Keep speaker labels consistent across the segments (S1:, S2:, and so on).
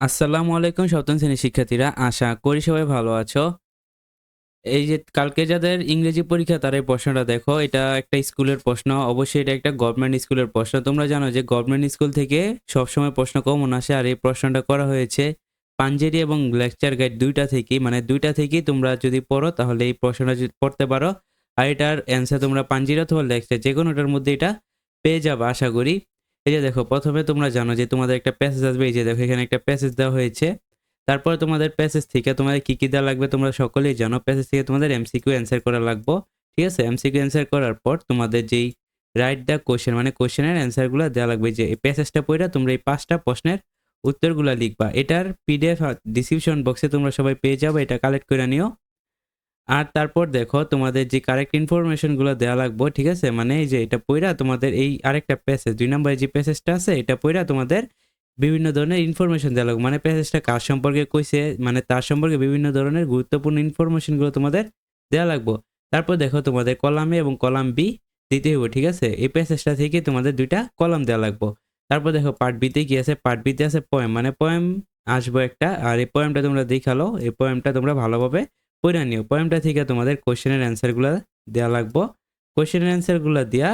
S1: আসসালামু আলাইকুম সপ্তম শ্রেণির শিক্ষার্থীরা, আশা করি সবাই ভালো আছো। এই যে কালকে যাদের ইংরেজি পরীক্ষা তার এই প্রশ্নটা দেখো, এটা একটা স্কুলের প্রশ্ন, অবশ্যই এটা একটা গভর্নমেন্ট স্কুলের প্রশ্ন। তোমরা জানো যে গভর্নমেন্ট স্কুল থেকে সবসময় প্রশ্ন কমন আসে, আর এই প্রশ্নটা করা হয়েছে পাঞ্জেরি এবং লেকচার গাইড দুইটা থেকেই। মানে দুইটা থেকেই তোমরা যদি পড়ো, তাহলে এই প্রশ্নটা পড়তে পারো, আর এটার অ্যান্সার তোমরা পাঞ্জেরি অথবা লেকচার যে কোনোটার মধ্যে এটা পেয়ে যাবে, আশা করি। এই যে দেখো, প্রথমে তোমরা জানো যে তোমাদের একটা প্যাসেজ আসবে, এই যে দেখো, এখানে একটা প্যাসেজ দেওয়া হয়েছে। তারপর তোমাদের প্যাসেজ থেকে তোমাদের কী কী দেওয়া লাগবে তোমরা সকলেই জানো। প্যাসেজ থেকে তোমাদের এমসিকিউ অ্যান্সার করা লাগবো, ঠিক আছে? এমসিকিউ অ্যান্সার করার পর তোমাদের যেই রাইট দ্য কোশ্চেন মানে কোশ্চেনের অ্যান্সারগুলো দেওয়া লাগবে, যে এই প্যাসেজটা পড়ে তোমরা এই পাঁচটা প্রশ্নের উত্তরগুলো লিখবা। এটার পিডিএফ ডিসক্রিপশন বক্সে তোমরা সবাই পেয়ে যাবে, এটা কালেক্ট করে নিও। আর তারপর দেখো তোমাদের যে কারেক্ট ইনফরমেশনগুলো দেওয়া লাগবে, ঠিক আছে? মানে এই যে এটা পইরা তোমাদের এই আরেকটা প্যাসেজ দুই নম্বরে যে প্যাসেজটা আছে, এটা পইরা তোমাদের বিভিন্ন ধরনের ইনফরমেশন দেওয়া লাগবে। মানে প্যাসেজটা কার সম্পর্কে কইছে মানে তার সম্পর্কে বিভিন্ন ধরনের গুরুত্বপূর্ণ ইনফরমেশনগুলো তোমাদের দেওয়া লাগবে। তারপর দেখো তোমাদের কলাম এ এবং কলাম বি দিতে হইব, ঠিক আছে? এই প্যাসেজটা থেকে তোমাদের দুইটা কলাম দেওয়া লাগবে। তারপর দেখো পার্ট বিতে কি আছে? পার্ট বিতে আছে পয়েম মানে পয়েম আসব একটা, আর এই পয়েমটা তোমরা দেখাল, এই পয়েমটা তোমরা ভালোভাবে পড়ে নিও পোয়েমটা থেকে তোমাদের কোশ্চেনের অ্যান্সারগুলো দেওয়া লাগবো। কোশ্চেনের অ্যান্সারগুলো দিয়া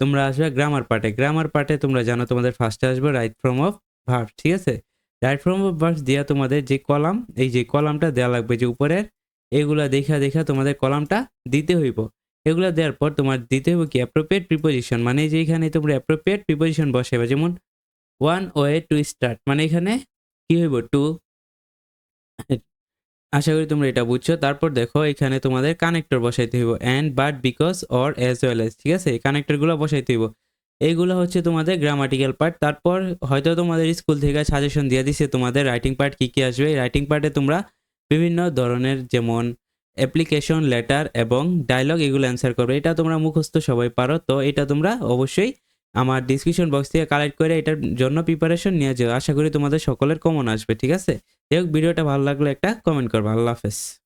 S1: তোমরা আসবে গ্রামার পার্টে গ্রামার পার্টে তোমরা জানো তোমাদের ফার্স্টে আসবে রাইট ফ্রম অফ ভার্ব ঠিক আছে? রাইট ফ্রম অফ ভার্ব দিয়া তোমাদের যে কলাম, এই যে কলামটা দেওয়া লাগবে যে উপরের, এগুলা দেখা দেখা তোমাদের কলামটা দিতে হইব। এগুলা দেওয়ার পর তোমার দিতে হইব কি? অ্যাপ্রোপ্রিয়েট প্রিপোজিশন মানে যে এখানে তোমরা অ্যাপ্রোপ্রিয়েট প্রিপোজিশন বসাইবে, যেমন ওয়ান ওয়ে টু স্টার্ট মানে এখানে কি হইব? টু আশা করি তোমরা এটা বুঝছ। তারপর দেখো, এখানে তোমাদের কানেক্টর বসাইতে হইব and but because or as well as ঠিক আছে? এই কানেক্টরগুলো বসাইতে হইব। এইগুলো হচ্ছে তোমাদের গ্রামাটিক্যাল পার্ট তারপর হয়তো তোমাদের স্কুল থেকে সাজেশন দিয়ে দিছে তোমাদের রাইটিং পার্ট কী কী আসবে। রাইটিং পার্টে তোমরা বিভিন্ন ধরনের যেমন অ্যাপ্লিকেশন লেটার এবং ডায়লগ এগুলো অ্যান্সার করবে। এটা তোমরা মুখস্থ সবাই পারো। তো এটা তোমরা অবশ্যই আমার ডিসক্রিপশন বক্স থেকে কালেক্ট করে এটার জন্য প্রিপারেশন নিয়ে যাও। আশা করি তোমাদের সকলের কমন আসবে, ঠিক আছে? যাই হোক ভিডিওটা ভালো লাগলে একটা কমেন্ট করব। আল্লাহ হাফেজ।